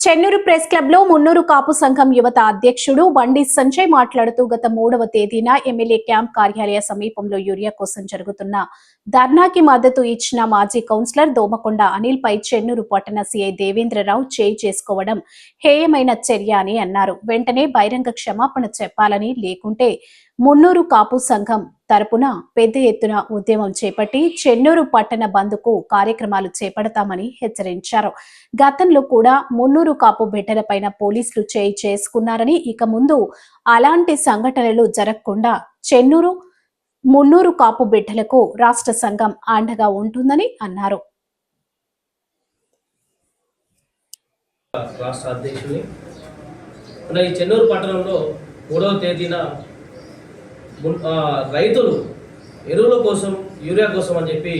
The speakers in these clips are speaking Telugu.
చెన్నూరు ప్రెస్ క్లబ్లో మున్నూరు కాపు సంఘం యువత అధ్యక్షుడు బండి సంజయ్ మాట్లాడుతూ గత మూడవ తేదీన ఎమ్మెల్యే క్యాంప్ కార్యాలయ సమీపంలో యూరియా కోసం జరుగుతున్న ధర్నాకి మద్దతు ఇచ్చిన మాజీ కౌన్సిలర్ దోమకొండ అనిల్ పై చెన్నూరు పట్టణ సిఐ దేవేంద్రరావు చేయి చేసుకోవడం హేయమైన చర్య అని అన్నారు. వెంటనే బహిరంగ క్షమాపణ చెప్పాలని లేకుంటే మున్నూరు కాపు సంఘం తరపున పెద్ద ఎత్తున ఉద్యమం చేపట్టి చెన్నూరు పట్టణ బంద్కు కార్యక్రమాలు చేపడతామని హెచ్చరించారు. గతంలో కూడా మున్నూరు కాపు బిడ్డలపైన పోలీసులు చేయి చేసుకున్నారని ఇక ముందు అలాంటి సంఘటనలు జరగకుండా చెన్నూరు మున్నూరు కాపు బిడ్డలకు రాష్ట్ర సంఘం అండగా ఉంటుందని అన్నారు. రాష్ట్ర అధ్యక్షుని. ఈ చెన్నూరు పట్టణంలో మూడవ తేదీన రైతులు ఎరువుల కోసం యూరియా కోసం అని చెప్పి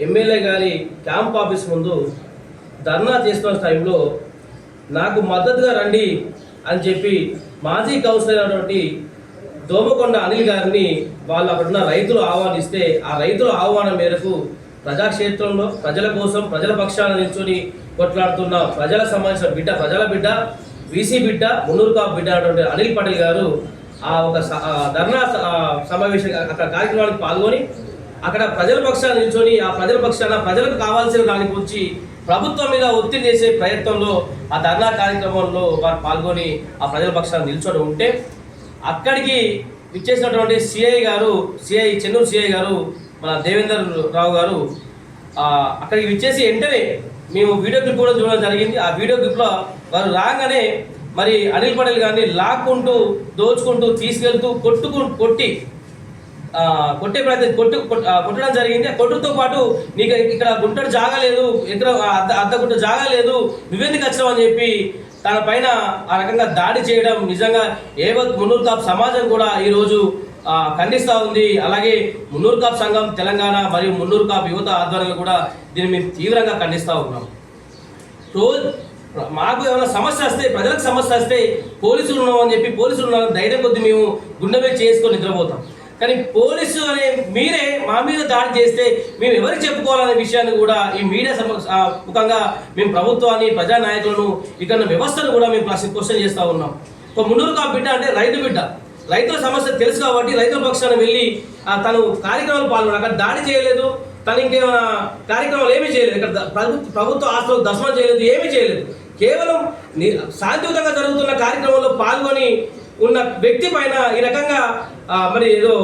ఎమ్మెల్యే గారి క్యాంప్ ఆఫీస్ ముందు ధర్నా చేస్తున్న టైంలో నాకు మద్దతుగా రండి అని చెప్పి మాజీ కౌన్సిలర్ అయినటువంటి దోమకొండ అనిల్ గారిని వాళ్ళు అక్కడున్న రైతులు ఆహ్వానిస్తే ఆ రైతుల ఆహ్వానం మేరకు ప్రజాక్షేత్రంలో ప్రజల కోసం ప్రజల పక్షాన నిల్చొని కొట్లాడుతున్న ప్రజల సంబంధించిన బిడ్డ ప్రజల బిడ్డ వీసీ బిడ్డ మున్నూరు కాపు బిడ్డ అటువంటి అనిల్ పటేల్ గారు ఆ ఒక స- ధర్నా స- అక్కడ కార్యక్రమానికి పాల్గొని అక్కడ ప్రజల పక్షాన నిల్చొని ఆ ప్రజల పక్షాన ప్రజలకు కావాల్సిన దాని గురించి ప్రభుత్వం మీద ఒత్తిడి చేసే ప్రయత్నంలో ఆ ధర్నా కార్యక్రమంలో వారు పాల్గొని ఆ ప్రజల పక్షాన నిల్చొని ఉంటే అక్కడికి ఇచ్చేసినటువంటి సిఐ గారు సిఐ చెన్నూరు సిఐ గారు మన దేవేందర్ రావు గారు అక్కడికి విచ్చేసి వెంటనే మేము వీడియో క్లిప్ కూడా చూడడం జరిగింది. ఆ వీడియో క్లిప్లో వారు రాగానే మరి అనిల్ పటేల్ గారిని లాక్కుంటూ దోచుకుంటూ తీసుకెళ్తూ కొట్టుకు కొట్టి కొట్టే ప్రయత్నం కొట్టు కొట్టడం జరిగింది. ఆ కొట్టుతో పాటు నీకు ఇక్కడ గుంటడు జాగలేదు ఇక్కడ అద్ద అద్ద గుంట జాగలేదు నువ్వెందుకు వచ్చావు అని చెప్పి తన పైన ఆ రకంగా దాడి చేయడం నిజంగా ఏవత్ మున్నూరు కాప్ సమాజం కూడా ఈరోజు ఖండిస్తూ ఉంది. అలాగే మున్నూరు కాప్ సంఘం తెలంగాణ మరియు మున్నూరు కాప్ యువత ఆధ్వర్యంలో కూడా దీన్ని మేము తీవ్రంగా ఖండిస్తూ ఉన్నాం. రోజు మాకు ఏమైనా సమస్య వస్తే ప్రజలకు సమస్య వస్తే పోలీసులు ఉన్నాం అని చెప్పి పోలీసులు ఉన్నారు ధైర్యం కొద్ది మేము గుండె మీద చేసుకొని నిద్రపోతాం. కానీ పోలీసు అనే మీరే మా మీద దాడి చేస్తే మేము ఎవరికి చెప్పుకోవాలనే విషయాన్ని కూడా ఈ మీడియా ముఖంగా మేము ప్రభుత్వాన్ని ప్రజా నాయకులను ఇక్కడ వ్యవస్థను కూడా మేము క్వశ్చన్ క్వశ్చన్ చేస్తూ ఉన్నాం. ఒక మున్నూరు కా బిడ్డ అంటే రైతు బిడ్డ. రైతుల సమస్య తెలుసు కాబట్టి రైతుల పక్షాన వెళ్ళి తను కార్యక్రమాలు పాల్గొన అక్కడ దాడి చేయలేదు. తను ఇంకేమైనా కార్యక్రమాలు ఏమీ చేయలేదు. ఇక్కడ ప్రభుత్వ ప్రభుత్వ ఆస్తులు దర్శనం చేయలేదు. ఏమీ చేయలేదు. కేవలం శాంతియుతంగా జరుగుతున్న కార్యక్రమంలో పాల్గొని ఉన్న వ్యక్తి పైన ఈ రకంగా మరి ఏదో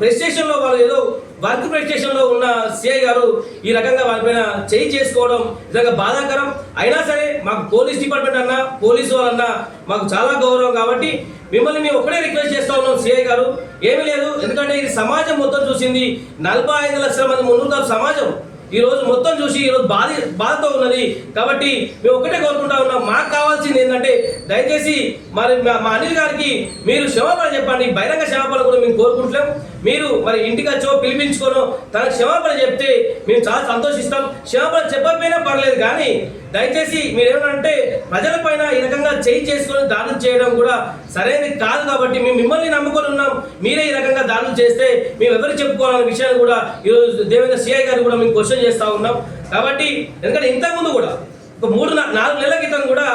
ప్రెస్ స్టేషన్లో వాళ్ళు ఏదో వర్క్ ప్రెస్ స్టేషన్లో ఉన్న సిఐ గారు ఈ రకంగా వాళ్ళపైన చేయి చేసుకోవడం నిజంగా బాధాకరం. అయినా సరే మాకు పోలీస్ డిపార్ట్మెంట్ అన్నా పోలీసు వాళ్ళన్నా మాకు చాలా గౌరవం కాబట్టి మిమ్మల్ని మేము ఒకటే రిక్వెస్ట్ చేస్తా ఉన్నాం సిఐ గారు. ఏమీ లేదు. ఎందుకంటే ఇది సమాజం మొత్తం చూసింది. నలభై ఐదు లక్షల మంది ముందు సమాజం. ఈరోజు మొత్తం చూసి ఈ రోజు బాధ బాధతో ఉన్నది. కాబట్టి మేము ఒకటే కోరుకుంటా ఉన్నాం. మాకు కావాల్సింది ఏంటంటే దయచేసి మరి మా మా అనిల్ గారికి మీరు క్షమాపణ చెప్పండి. బహిరంగ క్షమాపణ కూడా మేము కోరుకుంటున్నాం. మీరు మరి ఇంటికి వచ్చో పిలిపించుకోను తన క్షమాపణ చెప్తే మేము చాలా సంతోషిస్తాం. క్షమాపణ చెప్పకపోయినా పర్లేదు కానీ దయచేసి మీరేమంటే ప్రజల పైన ఈ రకంగా చేయి చేసుకొని దాడులు చేయడం కూడా సరైనది కాదు కాబట్టి మేము మిమ్మల్ని నమ్ముకొని ఉన్నాం. మీరే ఈ రకంగా దాడులు చేస్తే మేము ఎవరు చెప్పుకోవాలనే విషయాన్ని కూడా ఈరోజు దేవేంద్ర సిఐ గారు కూడా మేము క్వశ్చన్ చేస్తూ ఉన్నాం. కాబట్టి ఎందుకంటే ఇంతకుముందు కూడా ఒక మూడు నాలుగు నెలల క్రితం కూడా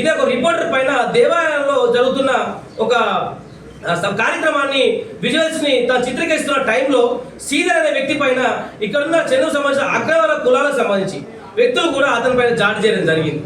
ఇదే ఒక రిపోర్టర్ పైన దేవాలయంలో జరుగుతున్న ఒక కార్యక్రమాన్ని విజువల్స్ని తను చిత్రీకరిస్తున్న టైంలో శ్రీధర్ అనే వ్యక్తి పైన ఇక్కడున్న చెన్నూరు సంబంధించిన అగ్రవర కులాలకు సంబంధించి వ్యక్తులు కూడా అతని పైన జాడి చేయడం జరిగింది.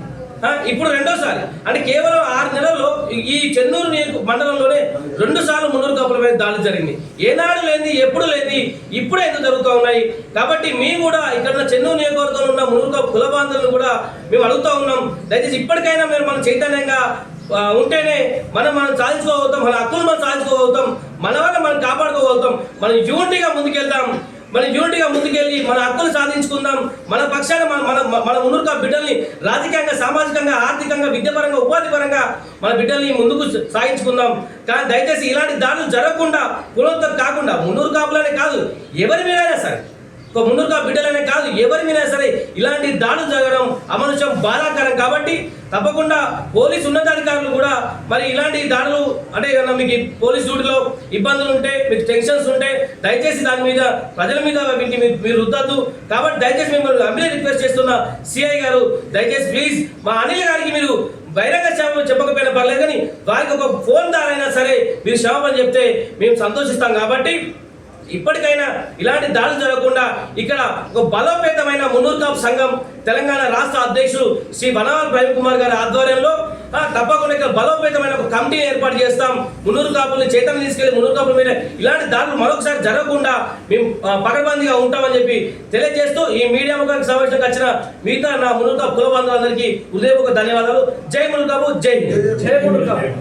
ఇప్పుడు రెండోసారి అంటే కేవలం ఆరు నెలల్లో ఈ- చెన్నూరు నియోజక మండలంలోనే రెండు సార్లు మున్నూరు కప్పుల మీద దాడి జరిగింది. ఏనాడు లేని ఎప్పుడు లేని ఇప్పుడే ఎందుకు జరుగుతూ ఉన్నాయి? కాబట్టి మేము కూడా ఇక్కడ ఉన్న చెన్నూరు నియోజకవర్గంలో ఉన్న మున్నూరు కాపు కుల బాంధవులను కూడా మేము అడుగుతా ఉన్నాం. దయచేసి ఇప్పటికైనా మీరు మనం చైతన్యంగా ఉంటేనే మనం మనం సాధించుకోగలుగుతాం మన హక్కులు మనం సాధించుకోగలుగుతాం మన వల్ల మనం కాపాడుకోగలుగుతాం. మనం యూనిటీగా ముందుకెళ్తాం మనం యూనిటీగా ముందుకెళ్ళి మన హక్కులు సాధించుకుందాం. మన పక్షాన మన మన మన మునురుగా బిడ్డల్ని రాజకీయంగా సామాజికంగా ఆర్థికంగా విద్యాపరంగా ఉపాధి పరంగా మన బిడ్డల్ని ముందుకు సాగించుకుందాం. కానీ దయచేసి ఇలాంటి దాడులు జరగకుండా పునరుద్ధరణ కాకుండా మున్నూరు కాపులనే కాదు ఎవరి మీదైనా సరే. ఒక మున్నూరుగా బిడ్డలనే కాదు ఎవరి ఇలాంటి దాడులు జరగడం అమనుషం బాధాకరం కాబట్టి తప్పకుండా పోలీసు ఉన్నతాధికారులు కూడా మరి ఇలాంటి దాడులు అంటే ఏదన్నా మీకు పోలీస్ డ్యూటీలో ఇబ్బందులు ఉంటే మీకు టెన్షన్స్ ఉంటే దయచేసి దాని మీద ప్రజల మీద వీటిని మీరు- మీరు రుద్దద్దు. కాబట్టి దయచేసి మిమ్మల్ని అమ్మిలే రిక్వెస్ట్ చేస్తున్న సిఐ గారు దయచేసి ప్లీజ్ మా అనిల్ గారికి మీరు బహిరంగ క్షమాపణ చెప్పకపోయినా పర్లేదు కానీ వారికి ఒక ఫోన్ ద్వారైనా సరే మీరు క్షమాపణ చెప్తే మేము సంతోషిస్తాం కాబట్టి ఇప్పటికైనా ఇలాంటి దాడులు జరగకుండా ఇక్కడ ఒక బలోపేతమైన మున్నూరు సంఘం తెలంగాణ రాష్ట్ర అధ్యక్షుడు శ్రీ వనవాల్ ప్రవీణ్ కుమార్ గారి ఆధ్వర్యంలో తప్పకుండా ఇక్కడ బలోపేతమైన ఒక కమిటీ ఏర్పాటు చేస్తాం. మునూరు కాపుల్ని చైతన్యం తీసుకెళ్ళి మునూరు కాపుల మీద ఇలాంటి దాడులు మరొకసారి జరగకుండా మేము పకడ్బందీగా ఉంటామని చెప్పి తెలియజేస్తూ ఈ మీడియా ముఖానికి సమావేశంకి వచ్చిన మిగతా నా మునూరు కాపు కుల బంధువులందరికీ హృదయపూర్వక ధన్యవాదాలు. జై మున్నూరు కాపు జై జై మునుగా